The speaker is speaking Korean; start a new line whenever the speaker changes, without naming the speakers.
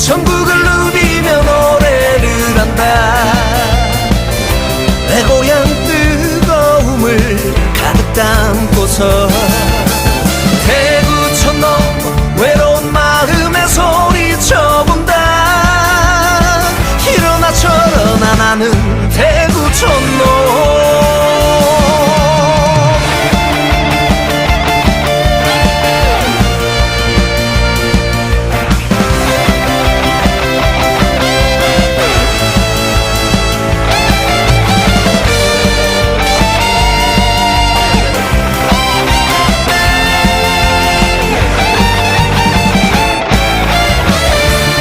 전국을 누비며 노래를 한다. 내 고향 뜨거움을 가득 담고서